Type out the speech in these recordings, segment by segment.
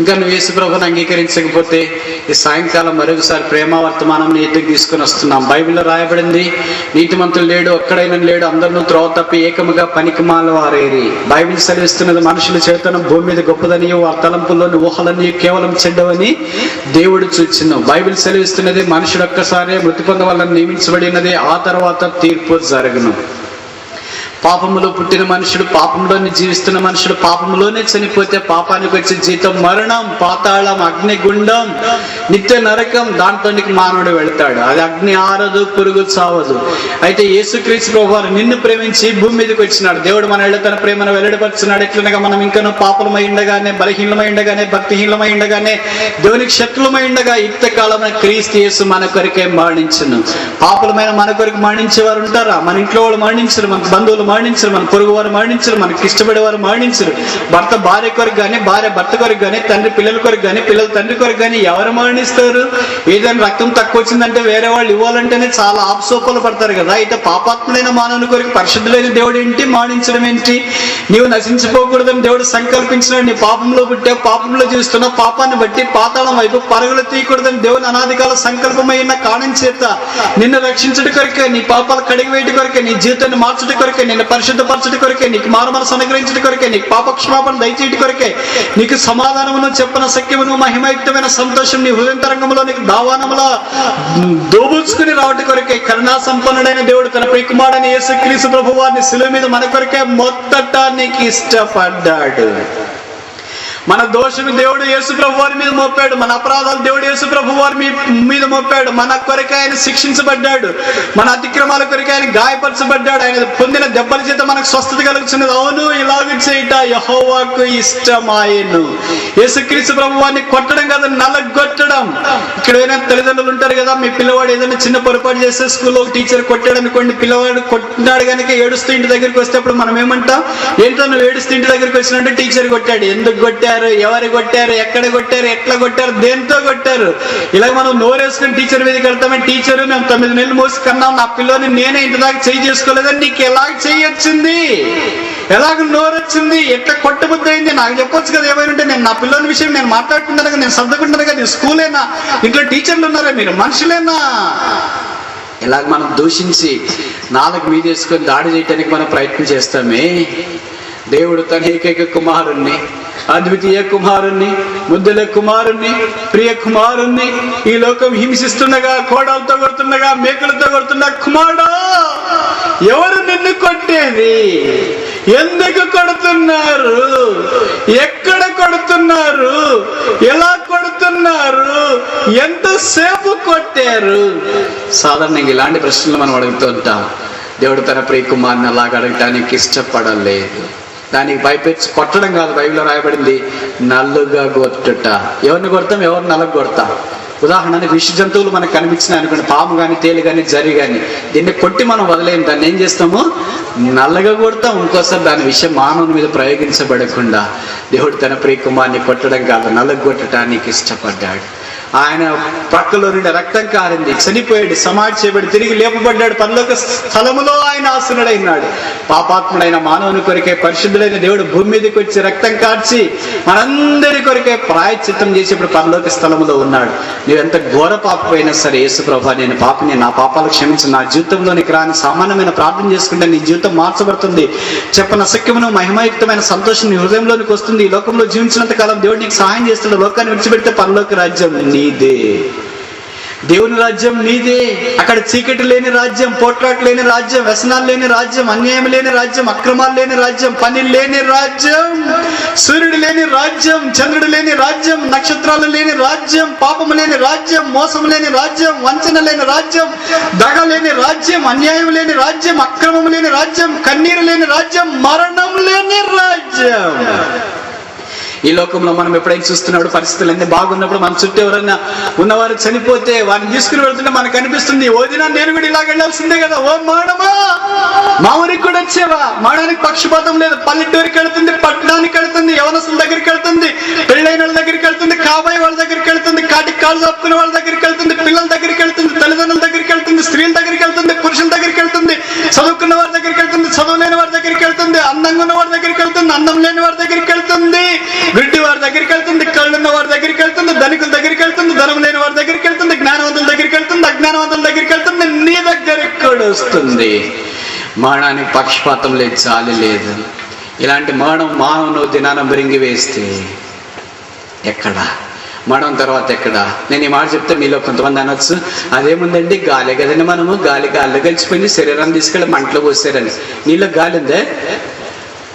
ఇంకా నువ్వు యేసు ప్రభుని అంగీకరించకపోతే ఈ సాయంకాలం మరొకసారి ప్రేమ వర్తమానం నీ ఎత్తుకు తీసుకుని వస్తున్నాం. బైబిల్లో రాయబడింది నీతిమంతులు లేడు ఒక్కడైనా లేడు అందరినూ త్రోవ తప్పి ఏకముగా పనికిమాల వారేరి బైబిల్ సెలవిస్తున్నది మనుషుల చేతనం భూమి మీద గొప్పదని వారి తలంపుల్లోని ఊహలని కేవలం చెడ్డవని దేవుడు చూచిన. బైబిల్ సెలవిస్తున్నది మనుషుడు ఒక్కసారే మృతి పొందవాలని నియమించబడినది ఆ తర్వాత తీర్పు జరగను. పాపములో పుట్టిన మనుషుడు పాపంలోనే జీవిస్తున్న మనుషుడు పాపంలోనే చనిపోతే పాపానికి వచ్చే జీతం మరణం పాతాళం అగ్నిగుండం నిత్య నరకం దాంట్లోనికి మానవుడు వెళ్తాడు. అది అగ్ని ఆరదు పురుగు చావదు. అయితే యేసుక్రీస్తు ప్రభువారు నిన్ను ప్రేమించి భూమి మీదకి వచ్చినాడు. దేవుడు మన ఇళ్ళ తన ప్రేమను వెల్లడిపరుచున్నాడు. ఎట్లనగా మనం ఇంకనూ పాపలమై ఉండగానే బలహీనమై ఉండగానే భక్తిహీనమై ఉండగానే దేవునికి శత్రులమై ఉండగా యుక్త కాలమైన క్రీస్తు యేసు మన కొరికే మరణించను. పాపలమైన మన కొరకు మరణించేవారు ఉంటారా? మన ఇంట్లో వాళ్ళు మరణించరు మన బంధువులు మరణించరు మన పొరుగు వారు మరణించరు మనకి ఇష్టపడే వారు మరణించరు. భర్త భార్య కొరకు కానీ భార్య భర్త కొరకు కానీ తండ్రి పిల్లల కొరకు కానీ పిల్లల తండ్రి కొరకు కానీ ఎవరు మరణిస్తారు? ఏదైనా రక్తం తక్కువ వచ్చిందంటే వేరే వాళ్ళు ఇవ్వాలంటేనే చాలా ఆప్సోపాలు పడతారు కదా. అయితే పాపాత్ముడైన మానవుని కొరకు పరిశుద్ధులైన దేవుడు ఏంటి? మరణించడం ఏంటి? నీవు నశించిపోకూడదని దేవుడు సంకల్పించిన నీ పాపంలో పుట్టే పాపంలో చూస్తున్న పాపాన్ని బట్టి పాతాళం వైపు పరుగులు తీయకూడదని దేవుని అనాదికాల సంకల్పమైన కారణం చేత నిన్ను రక్షించడం కొరకే నీ పాపాలు కడిగి వేయటి కొరకే నీ జీవితాన్ని మార్చడం కొరకే నిన్ను పరిశుద్ధపరచడి కొరకే నీకు మారు మనసు అనుగ్రహించడం కొరకే నీకు పాపక్షమాపణ దయచేయటి కొరకే నీకు సమాధానమును చెప్పన సఖ్యమును మహిమయుక్తమైన సంతోషం నీ హృదయంతరంగంలో నీకు దావానముల దోబుచ్చుకుని రావటి కొరకే కరుణా సంపన్నుడైన దేవుడు తన ప్రియకుమారుడైన యేసుక్రీస్తు ప్రభు వారిని శిలువ మీద మన కొరకే మొత్తటానికి ఇష్టపడ్డాడు. మన దోషము దేవుడు యేసు ప్రభు వారి మీద మోపాడు. మన అపరాధాలు దేవుడు యేసు ప్రభు వారి మీద మోపాడు. మన కొరకు ఆయన శిక్షించబడ్డాడు. మన అతిక్రమాల కొరకు ఆయన గాయపరచబడ్డాడు. ఆయన పొందిన దెబ్బల చేత మనకు స్వస్థత కలుగుతున్నది అవును ఇలాగ చేయట యహోవాకు ఇష్టమాయను. యేసుక్రీస్తు ప్రభు వారిని కొట్టడం కదా నలగొట్టడం. ఇక్కడ ఏదైనా తల్లిదండ్రులు ఉంటారు కదా మీ పిల్లవాడు ఏదైనా చిన్న పొరపాటు చేస్తే స్కూల్లో టీచర్ కొట్టాడు అనుకోండి పిల్లవాడు కొట్టినాడు కనుక ఏడుస్తూ ఇంటి దగ్గరికి వస్తే అప్పుడు మనం ఏమంటాం ఏంటో నువ్వు ఏడుస్తూ ఇంటి దగ్గరికి వచ్చినట్టు టీచర్ కొట్టాడు. ఎందుకు కొట్టాడు కొట్టారు? ఎవరు కొట్టారు? ఎక్కడ కొట్టారు? ఎట్లా కొట్టారు? దేంతో కొట్టారు? ఇలా మనం నోరేసుకుని టీచర్ మీదకి వెళ్తామని టీచర్ మేము తొమ్మిది నెలలు మోసి కన్నాం. నా పిల్లని నేనే ఇంటి దాకా చేయి చేసుకోలేదని నీకు ఎలాగ చేయొచ్చింది ఎలాగ నోరొచ్చింది? ఎట్లా కొట్టబుద్ధి అయింది? నాకు చెప్పొచ్చు కదా ఏమైనా ఉంటే. నేను నా పిల్లల విషయం నేను మాట్లాడుకుంటాను కదా నేను సర్దుకుంటాను కదా స్కూలేనా? ఇంట్లో టీచర్లు ఉన్నారా మీరు? మనుషులేనా? ఇలాగ మనం దూషించి నాలుగు మీదేసుకొని దాడి చేయడానికి మనం ప్రయత్నం చేస్తామే. దేవుడు తన ఏకైక కుమారుణ్ణి. అద్వితీయ కుమారుణ్ణి ముద్దుల కుమారుణ్ణి ప్రియ కుమారుణ్ణి ఈ లోకం హింసిస్తుండగా కోడలతో కొడుతుండగా మేకలతో కొడుతుండగా కుమారుడా ఎవరు నిన్ను కొట్టేది? ఎందుకు కొడుతున్నారు? ఎక్కడ కొడుతున్నారు? ఎలా కొడుతున్నారు? ఎంతసేపు కొట్టారు? సాధారణంగా ఇలాంటి ప్రశ్నలు మనం అడుగుతుంటాం దేవుడు తన ప్రియ కుమార్ని అలాగ అడగటానికి ఇష్టపడలేదు. దానికి భయపెచ్చి కొట్టడం కాదు బైబిల్లో రాయబడింది నల్లుగా కొట్టుట ఎవరిని కొడతాం? ఎవరిని నల్లగా కొడతాం? ఉదాహరణకి విష జంతువులు మనకు కనిపించిన అనుకోండి పాము కానీ తేలి కానీ జరి కానీ దీన్ని కొట్టి మనం వదిలేం దాన్ని ఏం చేస్తాము? నల్లగా కొడతాం. ఇంకోసారి దాని విషయం మానవుని మీద ప్రయోగించబడకుండా దేవుడు తన ప్రియ కుమార్ని కొట్టడం కాదు నల్లగొట్టడానికి ఇష్టపడ్డాడు. ఆయన ప్రక్కలో నుండి రక్తం కారింది చనిపోయాడు సమాధి చేయబడి తిరిగి లేపబడ్డాడు. పనులకు స్థలములో ఆయన ఆసునుడైనాడు. పాపాత్ముడైన మానవుని కొరికే పరిశుద్ధుడైన దేవుడు భూమి మీదకి వచ్చి రక్తం కార్చి మనందరి కొరికే ప్రాయచిత్తం చేసి ఇప్పుడు పరలోక స్థలములో ఉన్నాడు. నువ్వెంత ఘోర పాపపోయినా సరే యేసు ప్రభా నేను పాపని నా పాపాలు క్షమించి నా జీవితంలోనికి రాని సామాన్యమైన ప్రార్థన చేసుకుంటే నీ జీవితం మార్చబడుతుంది. చెప్పని సఖ్యమును మహిమాయుక్తమైన సంతోషం నీ హృదయంలోనికి వస్తుంది. ఈ లోకంలో జీవించినంత కాలం దేవుడు నీకు సహాయం చేస్తున్నాడు. లోకాన్ని విడిచిపెడితే పరలోక రాజ్యం నీదే దేవుని రాజ్యం నీదే అక్కడ చీకటి లేని రాజ్యం పోట్లాట్ లేని రాజ్యం వ్యసనాలు లేని రాజ్యం అన్యాయం లేని రాజ్యం అక్రమాలు లేని రాజ్యం పని లేని రాజ్యం సూర్యుడు లేని రాజ్యం చంద్రుడు లేని రాజ్యం నక్షత్రాలు లేని రాజ్యం పాపము లేని రాజ్యం మోసం లేని రాజ్యం వంచన లేని రాజ్యం దగ లేని రాజ్యం అన్యాయం లేని రాజ్యం అక్రమం లేని రాజ్యం కన్నీరు లేని రాజ్యం మరణం లేని రాజ్యం ఈ లోకంలో మనం ఎప్పుడైనా చూస్తున్నప్పుడు పరిస్థితులు అన్నీ బాగున్నప్పుడు మన చుట్టూ ఎవరైనా ఉన్నవారు చనిపోతే వారిని తీసుకుని వెళ్తుంటే మనకు అనిపిస్తుంది ఓ దిన నేను కూడా ఇలాగ వెళ్ళాల్సిందే కదా ఓ మాడమా మా ఊరికి కూడా వచ్చేవా? మాడానికి పక్షపాతం లేదు పల్లెటూరికి వెళ్తుంది పట్టణానికి వెళ్తుంది యవనసుల దగ్గరికి వెళ్తుంది పెళ్ళైన వాళ్ళ దగ్గరికి వెళ్తుంది కాబోయే వాళ్ళ దగ్గరికి వెళ్తుంది కాటికి కాళ్ళు చాపుకునే వాళ్ళ దగ్గరికి వెళ్తుంది పిల్లల చదువుకున్న వారి దగ్గరికి వెళ్తుంది చదువు లేని వారి దగ్గరికి వెళ్తుంది అందంగా ఉన్న వారి దగ్గరికి వెళ్తుంది అందం లేని వారి దగ్గరికి వెళ్తుంది గుడ్డి వారి దగ్గరికి వెళ్తుంది కళ్ళున్న వారి దగ్గరికి వెళ్తుంది ధనికుల దగ్గరికి వెళ్తుంది ధనం లేని వారి దగ్గరికి వెళ్తుంది జ్ఞానవంతుల దగ్గరికి వెళ్తుంది అజ్ఞానవంతుల దగ్గరికి వెళ్తుంది నీ దగ్గరికి ఎక్కడ వస్తుంది మానానికి పక్షపాతం లేదు చాలి లేదు ఇలాంటి మరణం మానవును దినాన బ్రింగి వేస్తే ఎక్కడా మడం తర్వాత ఎక్కడ? నేను ఈ మాట చెప్తే మీలో కొంతమంది అనొచ్చు. అదేముందండి? గాలి కదండి మనము. గాలి గాలిలో గలిచిపోయింది. శరీరాన్ని తీసుకెళ్ళి మంటలో పోసారని. నీళ్ళకి గాలి ఉందే?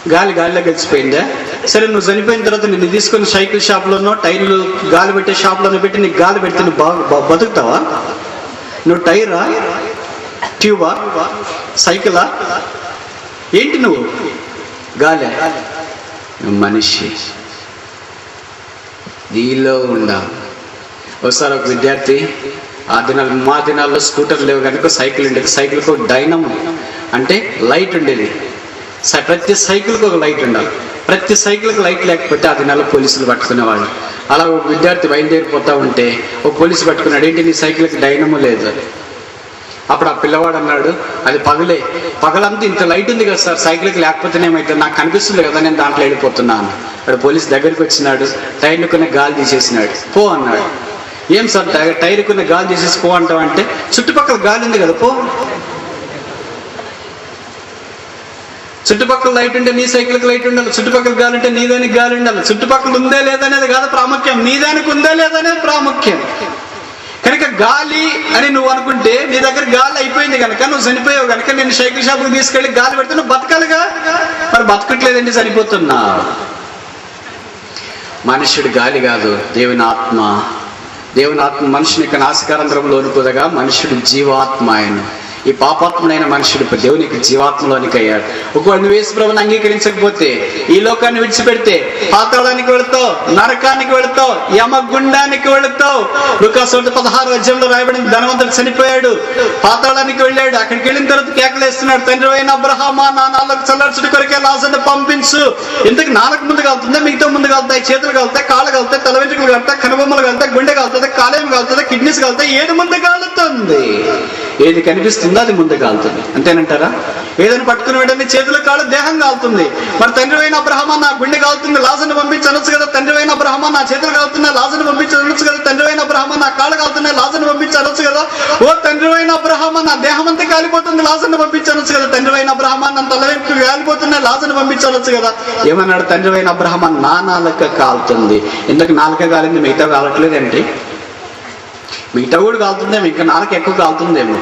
గాలి గాలిలో కలిసిపోయిందా సరే నువ్వు చనిపోయిన తర్వాత నిన్ను తీసుకొని సైకిల్ షాప్లోనో టైర్లు గాలి పెట్టే షాప్లోనో పెట్టి నీకు గాలి పెడితే నువ్వు బతుకుతావా? నువ్వు టైరా? ట్యూబా? సైకిలా? ఏంటి నువ్వు? గాలి. మనిషి. నీలో ఉండాలి ఒకసారి ఒక విద్యార్థి ఆ దినాలు మా దినాల్లో స్కూటర్ లేవు కనుక సైకిల్ ఉండేది. సైకిల్కి ఒక డైనమో అంటే లైట్ ఉండేది. స- ప్రతి సైకిల్కి ఒక లైట్ ఉండాలి. ప్రతి సైకిల్కి లైట్ లేకపోతే ఆ దినాల్లో పోలీసులు పట్టుకునేవాళ్ళు. అలా ఒక విద్యార్థి బయలుదేరిపోతూ ఉంటే ఒక పోలీసు పట్టుకున్నాడు ఏంటి నీ సైకిల్కి డైనమో లేదు? అప్పుడు ఆ పిల్లవాడు అన్నాడు అది పగలే. పగలంతా ఇంత లైట్ ఉంది కదా సార్ సైకిల్కి లేకపోతే ఏమైతే నాకు కనిపిస్తుంది కదా నేను దాంట్లో వెళ్ళిపోతున్నాను అక్కడ పోలీస్ దగ్గరికి వచ్చినాడు టైర్లు కొన్ని గాలి తీసేసినాడు. పో అన్నాడు. ఏం సార్ టై- టైర్ గాలి తీసేసి పో అంటావు అంటే చుట్టుపక్కల గాలి ఉంది కదా పో. చుట్టుపక్కల లైట్ ఉంటే నీ సైకిల్కి లైట్ ఉండాలి చుట్టుపక్కల గాలి ఉంటే నీ దానికి గాలి ఉండాలి. చుట్టుపక్కల ఉందే లేదనేది కాదు ప్రాముఖ్యం నీదానికి ఉందా ఉందే లేదనేది ప్రాముఖ్యం. కనుక గాలి అని నువ్వు అనుకుంటే నీ దగ్గర గాలి అయిపోయింది కనుక నువ్వు చనిపోయావు కనుక నేను సైకిల్ షాప్కి తీసుకెళ్ళి గాలి పెడితే నువ్వు బతకాలిగా? మరి బతకట్లేదండి చనిపోతున్నా మనుషుడు గాలి కాదు దేవుని ఆత్మ. దేవుని ఆత్మ మనుషుని యొక్క నాశకారంధ్రంలో కొదగా మనుషుడు జీవాత్మ ఆయన. ఈ పాపాత్ముడైన మనుషుడు ఇప్పుడు దేవునికి జీవాత్మలోనికి అయ్యాడు ఒకవేళ నువ్వు యేసుప్రభుని అంగీకరించకపోతే ఈ లోకాన్ని విడిచిపెడితే పాతాళానికి వెళుతావు నరకానికి వెళుతావు యమగుండానికి వెళుతావు. లుకాసు పదహారు అధ్యాయంలో రాయబడిన ధనవంతుడు చనిపోయాడు పాతాళానికి వెళ్ళాడు. అక్కడికి వెళ్ళిన తర్వాత కేకలేస్తున్నాడు తండ్రి అయిన అబ్రహామా నా నాలుగు చల్లర్చుడి కొరకే లాజర్ని పంపించు. ఇంతకు నాలుగు ముందు కలుతుందా మిగతా ముందు కలుతాయి చేతులు కలుతాయి కాళ్ళు కలుతాయి తల వెంట్రుకలు కలుతాయి కనుబొమ్మలు కలుతాయి గుండె కలుతుంది కాలేయం కలుతుంది కిడ్నీస్ కలుతాయి ఏది ముందు కలుతుంది ఏది కనిపిస్తుందో అది ముందు కాలుతుంది అంతేనంటారా? ఏదైనా పట్టుకుని వెంటనే చేతుల కాళ్ళు దేహం కాలుతుంది. మరి తండ్రి అయిన అబ్రహమా నా గుండె కాలుతుంది లాజను పంపించనొచ్చు కదా. తండ్రి అయిన అబ్రహమ నా చేతులు కాలుతున్నాయి లాజను పంపించనొచ్చు కదా. తండ్రి అయిన అబ్రహమ నా కాళ్ళు కాలుతున్నాయి లాజను పంపించనొచ్చు కదా. ఓ తండ్రి అయిన అబ్రహమా నా దేహం అంతా కాలిపోతుంది లాజను పంపించనొచ్చు కదా. తండ్రి అయిన అబ్రహమ నా తల వెంట్రుకలు కాలిపోతున్నాయి లాజను పంపించనొచ్చు కదా. ఏమన్నాడు తండ్రి అయిన అబ్రహమా? నా నాలుక కాలుతుంది. ఎందుకు నాలుక కాలింది? మిగతా కాలట్లేదేంటి? మిగతా కూడా కాలుతుందేమో ఇంకా నాలుక ఎక్కువ కాలుతుందేమో.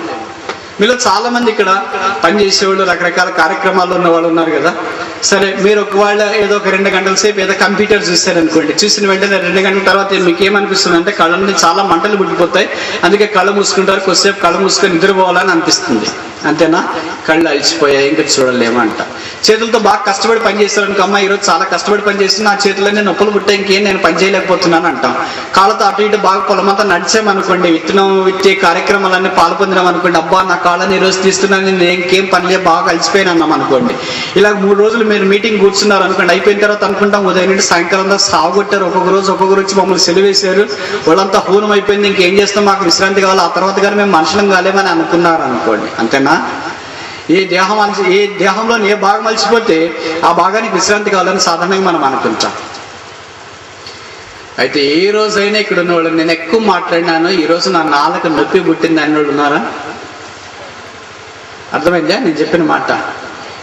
మీలో చాలా మంది ఇక్కడ పనిచేసేవాళ్ళు రకరకాల కార్యక్రమాలు ఉన్న వాళ్ళు ఉన్నారు కదా. సరే మీరు ఒకవేళ ఏదో ఒక రెండు గంటల సేపు ఏదో కంప్యూటర్ చూశారనుకోండి చూసిన వెంటనే రెండు గంటల తర్వాత మీకు ఏమనిపిస్తుంది అంటే కళ్ళ నుండి చాలా మంటలు పుట్టిపోతాయి అందుకే కళ్ళు మూసుకుంటారు కొద్దిసేపు కళ్ళు మూసుకొని నిద్రపోవాలని అనిపిస్తుంది. అంతేనా? కళ్ళు అలిచిపోయాయి ఇంకా చూడలేమంట చేతులతో బాగా కష్టపడి పని చేస్తారు అమ్మ ఈరోజు చాలా కష్టపడి పని చేస్తున్నా నా చేతులన్నీ నొప్పులు పుట్టే ఇంకేం నేను పని చేయలేకపోతున్నాను అంటాం. కాళ్ళతో అటు ఇటు బాగా పొలమంతా నడిచామనుకోండి విత్తనం విత్తే కార్యక్రమాలన్నీ పాల్పొందినాం అనుకోండి అబ్బా నా కాళ్ళని ఈరోజు తీస్తున్నాను నేను ఇంకేం పనిలే బాగా అలసిపోయాను అన్నాం అనుకోండి. ఇలా మూడు రోజులు మీరు మీటింగ్ కూర్చున్నారు అనుకోండి అయిపోయిన తర్వాత అనుకుంటాం ఉదయం నుండి సాయంకాలం దాకా సాగొట్టారు ఒక్కొక్క రోజు ఒక్కొక్క రోజు మమ్మల్ని సెలవేశారు వాళ్ళంతా హూనం అయిపోయింది ఇంకేం చేస్తాం మాకు విశ్రాంతి కావాలి ఆ తర్వాత కానీ మేము మనుషులం కాలేమని అనుకున్నారు అనుకోండి అంతేనా? ఈ దేహం అలసి ఈ దేహంలో ఏ భాగం అలసిపోతే ఆ భాగానికి విశ్రాంతి కావాలని సాధారణంగా మనం అనుకుంటాం. అయితే ఏ రోజైనా ఇక్కడ ఉన్నవాళ్ళు నేను ఎక్కువ మాట్లాడినాను ఈరోజు నా నాలుక నొప్పి పుట్టింది అన్నోళ్ళు ఉన్నారా? అర్థమైందా? నేను చెప్పిన మాట.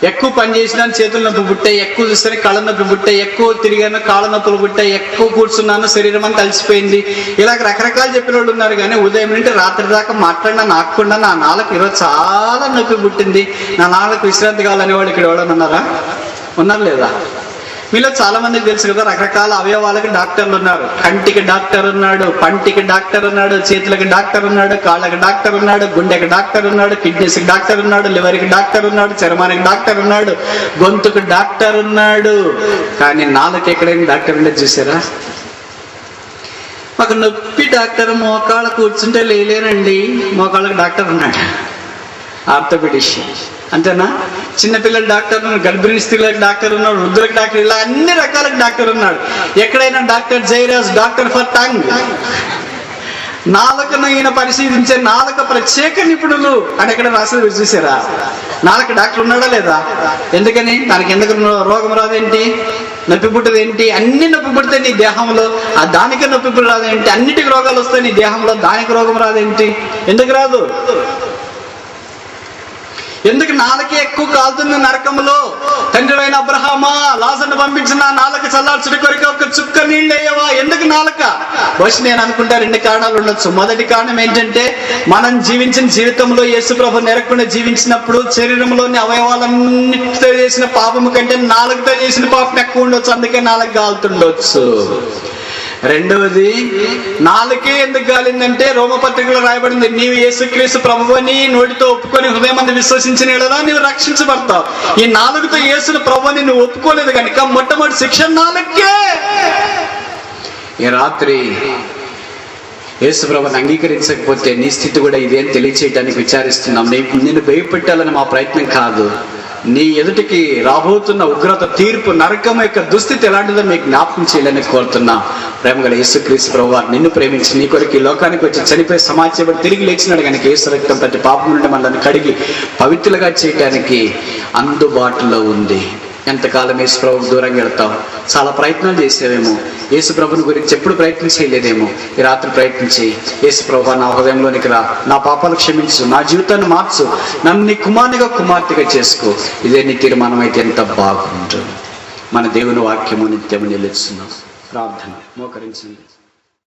ఎక్కువ పని చేసినాను చేతుల నొప్పి పుట్టాయి ఎక్కువ చూస్తే కళ్ళ నొప్పి పుట్టాయి ఎక్కువ తిరిగాను కాళ్ళ నొప్పులు పుట్టాయి ఎక్కువ కూర్చున్నాను శరీరం అంతా అలసిపోయింది. ఇలాగ రకరకాలు చెప్పిన వాళ్ళు ఉన్నారు కానీ ఉదయం నుండి రాత్రి దాకా మాట్లాడినా నాకుండా నా నాలకు ఈరోజు చాలా నొప్పి పుట్టింది. నా నాలకు విశ్రాంతి కావాలనే వాళ్ళు ఇక్కడ ఎవడన్నా ఉన్నారు లేదా? మీలో చాలా మందికి తెలుసు కదా రకరకాల అవయవాలకి డాక్టర్లు ఉన్నారు. కంటికి డాక్టర్ ఉన్నాడు పంటికి డాక్టర్ ఉన్నాడు చేతులకి డాక్టర్ ఉన్నాడు కాళ్ళకి డాక్టర్ ఉన్నాడు గుండెకి డాక్టర్ ఉన్నాడు కిడ్నీస్కి డాక్టర్ ఉన్నాడు లివర్కి డాక్టర్ ఉన్నాడు చర్మానికి డాక్టర్ ఉన్నాడు గొంతుకు డాక్టర్ ఉన్నాడు. కానీ నాలుగు ఎక్కడైనా డాక్టర్ ఉండేది చూసారా? మాకు నొప్పి డాక్టర్ మోకాళ్ళ కూర్చుంటే లేలేనండి మోకాళ్ళకి డాక్టర్ ఉన్నాడు. ఆర్థోపెడిషియన్. అంతేనా? చిన్నపిల్లల డాక్టర్ ఉన్నాడు గర్భిణీ స్త్రీలకు డాక్టర్ ఉన్నాడు వృద్ధులకు డాక్టర్ ఇలా అన్ని రకాల డాక్టర్ ఉన్నాడు. ఎక్కడైనా doctor Jairaj doctor for tongue నాలుకను ఈయన పరిశీలించే నాలుక ప్రత్యేక నిపుణులు అని ఎక్కడ రాసేది చూసారా? నాలుక డాక్టర్ ఉన్నాడా లేదా? ఎందుకని? దానికి ఎందుకు రోగం రాదేంటి? నొప్పి పుట్టదేంటి? అన్ని నొప్పి పుడితే నీ దేహంలో ఆ దానికి నొప్పి పుట్ట రాదేంటి అన్నిటికి రోగాలు వస్తాయి నీ దేహంలో దానికి రోగం రాదేంటి? ఎందుకు రాదు? ఎందుకు నాలుకే ఎక్కువ కాలుతుంది నరకములో? తండ్రి అయిన అబ్రహామా పంపించిన నాలుక చల్లార్చుడి కొరకు ఒక చుక్క నీళ్ళేయవా ఎందుకు నాలుక? బహుశా నేను అనుకుంటా రెండు కారణాలు ఉండొచ్చు. మొదటి కారణం ఏంటంటే మనం జీవించిన జీవితంలో యేసుప్రభు నెరకుండా జీవించినప్పుడు శరీరంలోని అవయవాలన్నిటితో చేసిన పాపము కంటే నాలుగుతో చేసిన పాపం ఎక్కువ ఉండొచ్చు. అందుకే నాలుగు కాలుతుండొచ్చు. రెండవది నాలుకే ఎందుకు గాలిందంటే రోమపత్రికలో రాయబడింది నీవు యేసుక్రీస్తు ప్రభువని నోటితో ఒప్పుకొని హృదయం విశ్వసించిన యెడల నీవు రక్షించబడతావు. ఈ నాలుగుతో యేసును ప్రభువని నువ్వు ఒప్పుకోలేదు కనుక మొట్టమొదటి శిక్ష నాలుగే ఈ రాత్రి యేసు ప్రభుని అంగీకరించకపోతే నీ స్థితి కూడా ఇదేం తెలియచేయడానికి విచారిస్తున్నాం. నేను నిన్ను భయపెట్టాలని మా ప్రయత్నం కాదు. నీ ఎదుటికి రాబోతున్న ఉగ్రత తీర్పు నరకం యొక్క దుస్థితి ఎలాంటిదో మీకు జ్ఞాపకం చేయాలని కోరుతున్నా. ప్రేమ గల యేసుక్రీస్తు ప్రభు నిన్ను ప్రేమించి నీ కొరకు ఈ లోకానికి వచ్చి చనిపోయి సమాజం తిరిగి లేచినాడు కనుక యేసు రక్తం ప్రతి పాపం నుండి మనల్ని కడిగి పవిత్రులుగా చేయడానికి అందుబాటులో ఉంది. ఎంతకాలం యేసు ప్రభు దూరంగా వెళ్తాం? చాలా ప్రయత్నాలు చేసేవేమో. యేసు ప్రభుని గురించి ఎప్పుడు ప్రయత్నం చేయలేదేమో. ఈ రాత్రి ప్రయత్నించి యేసు ప్రభు నా హృదయంలోనికి రా. నా పాపాలు క్షమించు. నా జీవితాన్ని మార్చు. నన్ను నీ కుమారునిగా కుమార్తెగా చేసుకో. ఇదే నీ తీర్మానం అయితే ఎంత బాగుంటుంది. మన దేవుని వాక్యము నిత్యము నిలుస్తున్నాం. ప్రార్థన. మోకరించింది